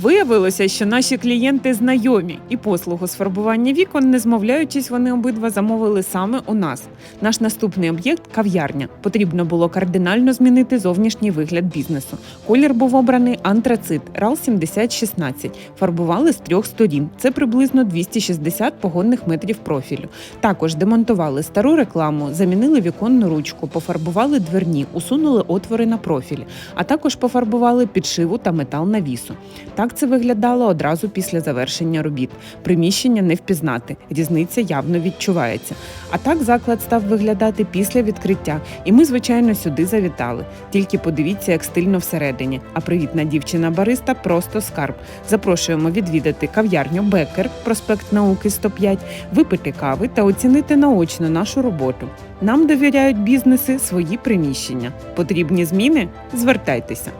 Виявилося, що наші клієнти знайомі, і послугу з фарбування вікон, не змовляючись, вони обидва замовили саме у нас. Наш наступний об'єкт кав'ярня. Потрібно було кардинально змінити зовнішній вигляд бізнесу. Колір був обраний антрацит RAL 7016. Фарбували з трьох сторін. Це приблизно 260 погонних метрів профілю. Також демонтували стару рекламу, замінили віконну ручку, пофарбували дверні, усунули отвори на профілі, а також пофарбували підшиву та метал навісу. Так це виглядало одразу після завершення робіт. Приміщення не впізнати, різниця явно відчувається. А так заклад став виглядати після відкриття, і ми, звичайно, сюди завітали. Тільки подивіться, як стильно всередині. А привітна дівчина бариста просто скарб. Запрошуємо відвідати кав'ярню Бекер, проспект Науки 105, випити кави та оцінити наочно нашу роботу. Нам довіряють бізнеси свої приміщення. Потрібні зміни? Звертайтеся.